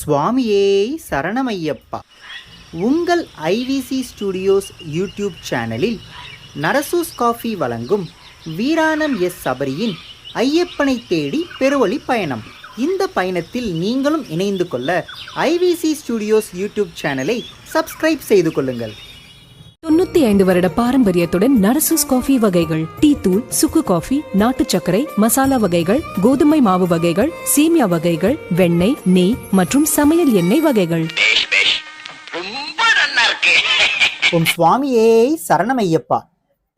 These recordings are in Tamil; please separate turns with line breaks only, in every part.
சுவாமியே சரணமையப்பா. உங்கள் ஐவிசி ஸ்டுடியோஸ் யூடியூப் சேனலில் நரசூஸ் காஃபி வழங்கும் வீராணம் எஸ் சபரியின் ஐயப்பனை தேடி பெருவழி பயணம். இந்த பயணத்தில் நீங்களும் இணைந்து கொள்ள ஐவிசி ஸ்டுடியோஸ் யூடியூப் சேனலை சப்ஸ்கிரைப் செய்து கொள்ளுங்கள்.
தொண்ணூத்தி ஐந்து வருட பாரம்பரியத்துடன் நரசூஸ் காஃபி வகைகள் டீ தூள் சுக்கு காஃபி நாட்டு சர்க்கரை மசாலா வகைகள் கோதுமை மாவு வகைகள் சேமியா வகைகள் வெண்ணெய் நெய் மற்றும் சமையல் எண்ணெய் வகைகள்.
உம் சுவாமியே சரணமையப்பா.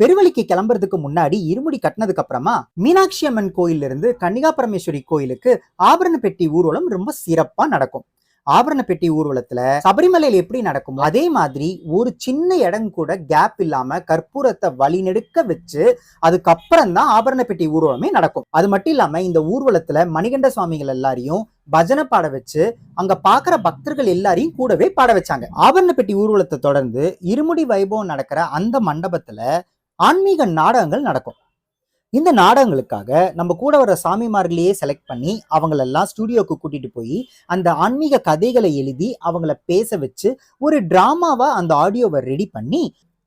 பெருவழிக்கு கிளம்புறதுக்கு முன்னாடி இருமுடி கட்டினதுக்கு அப்புறமா மீனாட்சி அம்மன் கோயில்ல இருந்து கன்னிகா பரமேஸ்வரி கோயிலுக்கு ஆபரண பெட்டி ஊர்வலம் ரொம்ப சிறப்பா நடக்கும். ஆபரண பெட்டி ஊர்வலத்துல சபரிமலையில எப்படி நடக்குமோ அதே மாதிரி ஒரு சின்ன இடம் கூட கேப் இல்லாம கற்பூரத்தை வழிநெடுக்க வச்சு அதுக்கப்புறம் தான் ஆபரண பெட்டி ஊர்வலமே நடக்கும். அது மட்டும் இல்லாம இந்த ஊர்வலத்துல மணிகண்ட சுவாமிகள் எல்லாரையும் பஜனை பாட வச்சு அங்க பாக்குற பக்தர்கள் எல்லாரையும் கூடவே பாட வச்சாங்க. ஆபரண பெட்டி ஊர்வலத்தை தொடர்ந்து இருமுடி வைபவம் நடக்கிற அந்த மண்டபத்துல ஆன்மீக நாடகங்கள் நடக்கும். இந்த நாடகங்களுக்காக நம்ம கூட வர சாமிமார்களையே செலக்ட் பண்ணி அவங்களெல்லாம் ஸ்டுடியோக்கு கூட்டிட்டு போய் அந்த ஆன்மீக கதைகளை எழுதி அவங்கள பேச வச்சு ஒரு டிராமாவா அந்த ஆடியோவை ரெடி பண்ணி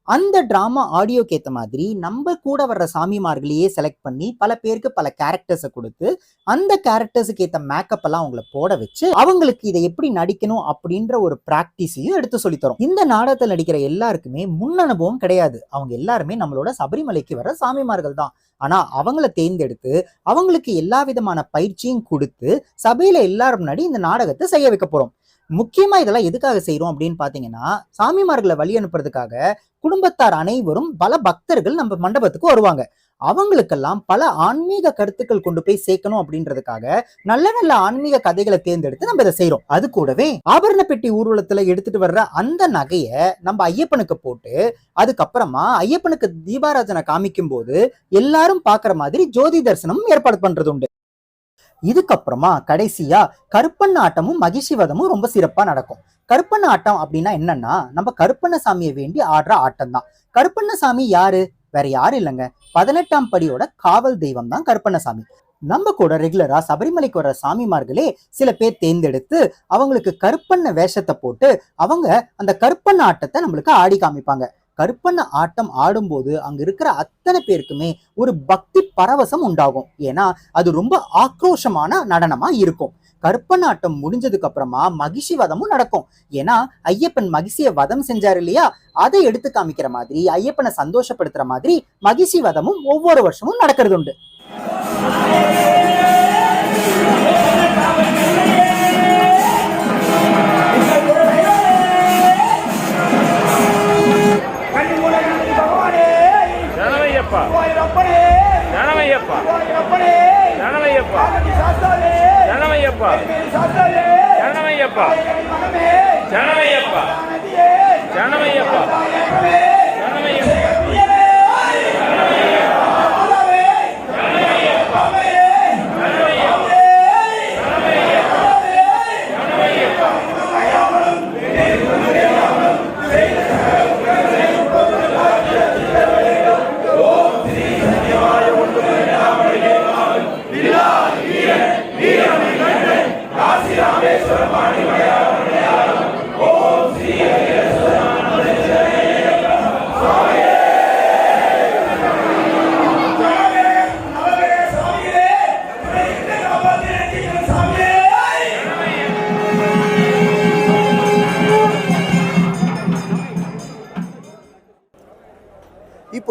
அந்த ட்ராமா ஆடியோக்கு ஏற்ற மாதிரி நம்ம கூட வர்ற சாமிமார்களையே செலக்ட் பண்ணி பல பேருக்கு பல கேரக்டர்ஸை கொடுத்து அந்த கேரக்டர்ஸுக்கு ஏற்ற மேக்கப் எல்லாம் அவங்கள போட வச்சு அவங்களுக்கு இதை எப்படி நடிக்கணும் அப்படின்ற ஒரு ப்ராக்டிஸையும் எடுத்து சொல்லித்தரோம் இந்த நாடகத்தில் நடிக்கிற எல்லாருக்குமே முன் அனுபவம் கிடையாது. அவங்க எல்லாருமே நம்மளோட சபரிமலைக்கு வர சாமிமார்கள் தான். ஆனா அவங்கள தேர்ந்தெடுத்து அவங்களுக்கு எல்லா விதமான பயிற்சியும் கொடுத்து சபையில எல்லாரும் முன்னாடி இந்த நாடகத்தை செய்ய வைக்க போறோம். முக்கியமாக இதெல்லாம் எதுக்காக செய்கிறோம் அப்படின்னு பார்த்தீங்கன்னா சாமிமார்களை வழி அனுப்புறதுக்காக குடும்பத்தார் அனைவரும் பல பக்தர்கள் நம்ம மண்டபத்துக்கு வருவாங்க. அவங்களுக்கெல்லாம் பல ஆன்மீக கருத்துக்கள் கொண்டு போய் சேர்க்கணும் அப்படின்றதுக்காக நல்ல நல்ல ஆன்மீக கதைகளை தேர்ந்தெடுத்து நம்ம இதை செய்யறோம் அது கூடவே ஆபரண பெட்டி ஊர்வலத்துல எடுத்துட்டு வர்ற அந்த நகைய நம்ம ஐயப்பனுக்கு போட்டு அதுக்கப்புறமா ஐயப்பனுக்கு தீபாராஜனை காமிக்கும் போது எல்லாரும் பாக்குற மாதிரி ஜோதி தரிசனம் ஏற்பாடு பண்றது உண்டு இதுக்கப்புறமா கடைசியா கருப்பண்ண ஆட்டமும் மகிஷிவதமும் ரொம்ப சிறப்பா நடக்கும். கருப்பண்ண ஆட்டம் அப்படின்னா என்னன்னா நம்ம கருப்பண்ண சாமியை வேண்டி ஆடுற ஆட்டம் தான் கருப்பண்ண சாமி யாரு? வேற யாரும் இல்லைங்க. பதினெட்டாம் படியோட காவல் தெய்வம் தான் கருப்பண்ணசாமி. நம்ம கூட ரெகுலரா சபரிமலைக்கு வர்ற சாமிமார்களே சில பேர் தேர்ந்தெடுத்து அவங்களுக்கு கருப்பண்ண வேஷத்தை போட்டு அவங்க அந்த கருப்பண்ண ஆட்டத்தை நம்மளுக்கு ஆடி காமிப்பாங்க. கருப்பண்ண ஆட்டம் ஆடும்போது அங்க இருக்கிற அத்தனை பேருக்குமே ஒரு பக்தி பரவசம் உண்டாகும். ஏன்னா அது ரொம்ப ஆக்ரோஷமான நடனமா இருக்கும். கருப்பநாட்டம் ஆட்டம் முடிஞ்சதுக்கு அப்புறமா மகிஷி வதமும் நடக்கும். ஏன்னா ஐயப்பன் மகிஷிய வதம் செஞ்சாரு இல்லையா? அதை எடுத்து காமிக்கிற மாதிரி ஐயப்பனை சந்தோஷப்படுத்துற மாதிரி மகிஷி வதமும் ஒவ்வொரு வருஷமும் நடக்கிறது உண்டு.
ரணமையப்பா ரணமையப்பா ரணமையப்பா ரணமையப்பா ரணமையப்பா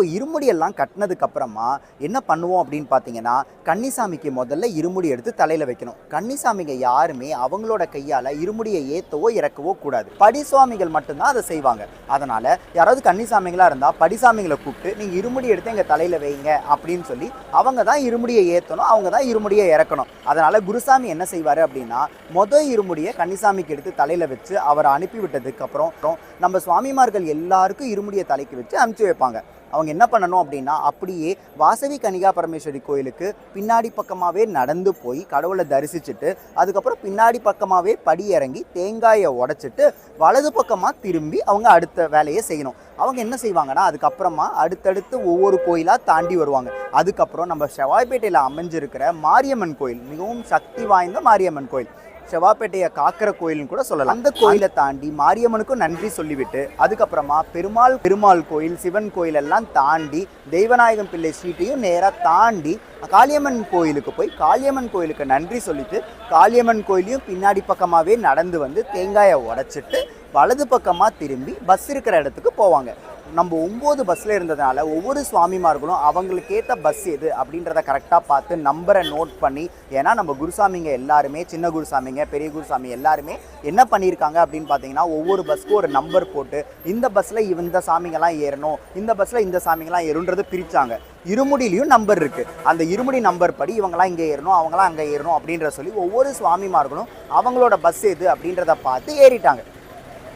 இப்போ இருமுடி எல்லாம் கட்டினதுக்கு அப்புறமா என்ன பண்ணுவோம் அப்படின்னு பார்த்தீங்கன்னா கன்னிசாமிக்கு முதல்ல இருமுடி எடுத்து தலையில வைக்கணும். கன்னிசாமிங்க யாருமே அவங்களோட கையால இருமுடியை ஏத்தவோ இறக்கவோ கூடாது. படிசுவாமிகள் மட்டும்தான் அதை செய்வாங்க. அதனால யாராவது கன்னிசாமிகளா இருந்தா படிசாமிகளை கூப்பிட்டு நீங்க இருமுடி எடுத்து எங்க தலையில வைங்க அப்படின்னு சொல்லி அவங்க தான் இருமுடியை ஏத்தணும் அவங்க தான் இருமுடியை இறக்கணும். அதனால குருசாமி என்ன செய்வாரு அப்படின்னா மொத இருமுடியை கன்னிசாமிக்கு எடுத்து தலையில வச்சு அவரை அனுப்பி விட்டதுக்கு அப்புறம் நம்ம சுவாமிமார்கள் எல்லாருக்கும் இருமுடியை தலைக்கு வச்சு அனுப்பிச்சு வைப்பாங்க. அவங்க என்ன பண்ணணும் அப்படின்னா அப்படியே வாசவி கனிகா பரமேஸ்வரி கோயிலுக்கு பின்னாடி பக்கமாகவே நடந்து போய் கடவுளை தரிசிச்சுட்டு அதுக்கப்புறம் பின்னாடி பக்கமாகவே படி இறங்கி தேங்காயை உடைச்சிட்டு வலது பக்கமாக திரும்பி அவங்க அடுத்த வேலையை செய்யணும். அவங்க என்ன செய்வாங்கன்னா அதுக்கப்புறமா அடுத்தடுத்து ஒவ்வொரு கோயிலாக தாண்டி வருவாங்க. அதுக்கப்புறம் நம்ம செவ்வாய்பேட்டையில் அமைஞ்சிருக்கிற மாரியம்மன் கோயில் மிகவும் சக்தி வாய்ந்த மாரியம்மன் கோயில். செவ்வாப்பேட்டையை காக்கிற கோயில்னு கூட சொல்லலாம். அந்த கோயிலை தாண்டி மாரியம்மனுக்கும் நன்றி சொல்லிவிட்டு அதுக்கப்புறமா பெருமாள் பெருமாள் கோயில் சிவன் கோயில் எல்லாம் தாண்டி தெய்வநாயகம் பிள்ளை ஸ்ட்ரீட்டையும் நேராக தாண்டி காளியம்மன் கோயிலுக்கு போய் காளியம்மன் கோயிலுக்கு நன்றி சொல்லிட்டு காளியம்மன் கோயிலையும் பின்னாடி பக்கமாகவே நடந்து வந்து தேங்காயை உடச்சிட்டு வலது பக்கமாக திரும்பி பஸ் இருக்கிற இடத்துக்கு போவாங்க. நம்ம ஒம்பது பஸ்ஸில் இருந்ததுனால ஒவ்வொரு சுவாமிமார்களும் அவங்களுக்கு ஏற்ற பஸ் எது அப்படின்றத கரெக்டாக பார்த்து நம்பரை நோட் பண்ணி ஏன்னா நம்ம குருசாமிங்க எல்லாருமே சின்ன குருசாமிங்க பெரிய குருசாமி எல்லாருமே என்ன பண்ணியிருக்காங்க அப்படின்னு பார்த்தீங்கன்னா ஒவ்வொரு பஸ்க்கும் ஒரு நம்பர் போட்டு இந்த பஸ்ஸில் இந்த சாமிங்கெல்லாம் ஏறணும் இந்த பஸ்ஸில் இந்த சாமிங்கெல்லாம் ஏறுன்றது பிரித்தாங்க இருமுடியிலையும் நம்பர் இருக்குது அந்த இருமுடி நம்பர் படி இவங்கெல்லாம் இங்கே ஏறணும் அவங்களாம் அங்கே ஏறணும் அப்படின்ற சொல்லி ஒவ்வொரு சுவாமிமார்களும் அவங்களோட பஸ் எது அப்படின்றத பார்த்து ஏறிட்டாங்க.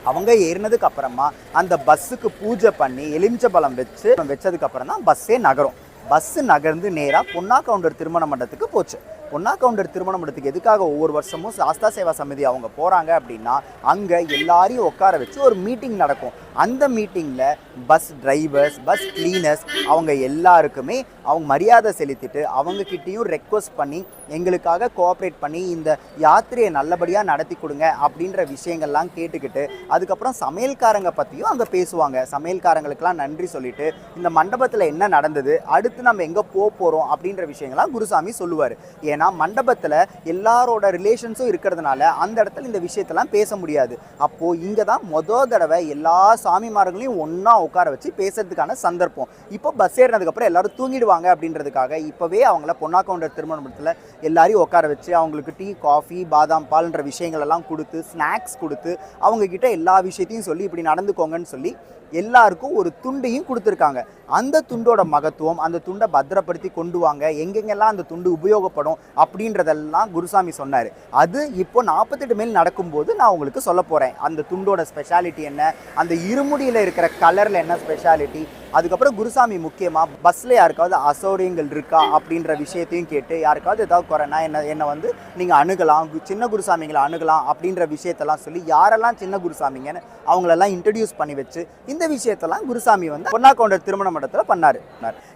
அவங்க ஏறினதுக்கு அப்புறமா அந்த பஸ்ஸுக்கு பூஜை பண்ணி எலுமிச்ச பழம் வச்சு வச்சதுக்கு அப்புறம் தான் பஸ்ஸே நகரும். பஸ்ஸு நகர்ந்து நேராக பொன்னா கவுண்டர் திருமண மண்டபத்துக்கு போச்சு. ஒன்றா கவுண்டர் திருமண மண்டபத்துக்கு எதுக்காக ஒவ்வொரு வருஷமும் சாஸ்தா சேவா சமிதி அவங்க போகிறாங்க அப்படின்னா அங்கே எல்லாரையும் உட்கார வச்சு ஒரு மீட்டிங் நடக்கும். அந்த மீட்டிங்கில் பஸ் டிரைவர்ஸ் பஸ் கிளீனர்ஸ் அவங்க எல்லாருக்குமே அவங்க மரியாதை செலுத்திட்டு அவங்கக்கிட்டேயும் ரெக்வஸ்ட் பண்ணி எங்களுக்காக கோஆப்ரேட் பண்ணி இந்த யாத்திரையை நல்லபடியாக நடத்தி கொடுங்க அப்படின்ற விஷயங்கள்லாம் கேட்டுக்கிட்டு அதுக்கப்புறம் சமையல்காரங்க பற்றியும் அங்கே பேசுவாங்க. சமையல்காரங்களுக்கெல்லாம் நன்றி சொல்லிட்டு இந்த மண்டபத்தில் என்ன நடந்தது அடுத்து நம்ம எங்கே போக போகிறோம் அப்படின்ற விஷயங்கள்லாம் குருசாமி சொல்லுவார். ஏன்னா மண்டபத்தில் எல்லாரோட ரிலேஷன்ஸும் இருக்கிறதுனால அந்த இடத்துல இந்த விஷயத்தெல்லாம் பேச முடியாது. அப்போது இங்கே தான் மொதல் தடவை எல்லா சாமிமார்களையும் ஒன்றா உட்கார வச்சு பேசுறதுக்கான சந்தர்ப்பம். இப்போ பஸ் ஏறினதுக்கப்புறம் எல்லாரும் தூங்கிடுவாங்க அப்படின்றதுக்காக இப்போவே அவங்கள பொன்னாக்கவுண்டர் திருமணத்தில் எல்லாரையும் உட்கார வச்சு அவங்களுக்கு டீ காஃபி பாதாம் பால்ன்ற விஷயங்கள் எல்லாம் கொடுத்து ஸ்நாக்ஸ் கொடுத்து அவங்கக்கிட்ட எல்லா விஷயத்தையும் சொல்லி இப்படி நடந்துக்கோங்கன்னு சொல்லி எல்லாருக்கும் ஒரு துண்டையும் கொடுத்துருக்காங்க. அந்த துண்டோட மகத்துவம் அந்த துண்டை பத்திரப்படுத்தி கொண்டு வாங்க எங்கெங்கெல்லாம் அந்த துண்டு உபயோகப்படும் அப்படின்றதெல்லாம் குருசாமி சொன்னார். அது இப்போ நாற்பத்தெட்டு மேல் நடக்கும்போது நான் உங்களுக்கு சொல்ல போகிறேன் அந்த துண்டோட ஸ்பெஷாலிட்டி என்ன? அந்த இருமுடியில் இருக்கிற கலரில் என்ன ஸ்பெஷாலிட்டி அதுக்கப்புறம் குருசாமி முக்கியமாக பஸ்ஸில் யாருக்காவது அசௌரியங்கள் இருக்கா அப்படின்ற விஷயத்தையும் கேட்டு யாருக்காவது ஏதாவது குறைனா என்ன என்னை வந்து நீங்கள் அணுகலாம் சின்ன குருசாமிங்களை அணுகலாம் அப்படின்ற விஷயத்தெல்லாம் சொல்லி யாரெல்லாம் சின்ன குருசாமிங்கன்னு அவங்களெல்லாம் இன்ட்ரடியூஸ் பண்ணி வச்சு இந்த விஷயத்தெல்லாம் குருசாமி வந்து பொன்னா கவுண்டர் திருமண மண்டத்தில் பண்ணார்.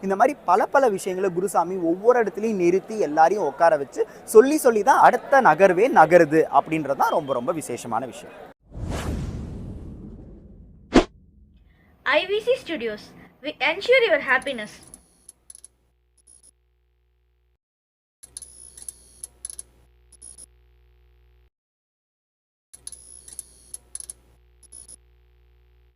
இந்த மாதிரி பல பல விஷயங்களை குருசாமி ஒவ்வொரு இடத்துலையும் நிறுத்தி எல்லாரையும் உட்கார வச்சு சொல்லி சொல்லி தான் அடுத்த நகர்வே நகருது அப்படின்றது தான் ரொம்ப ரொம்ப விசேஷமான விஷயம்.
IVC studios. We ensure your happiness.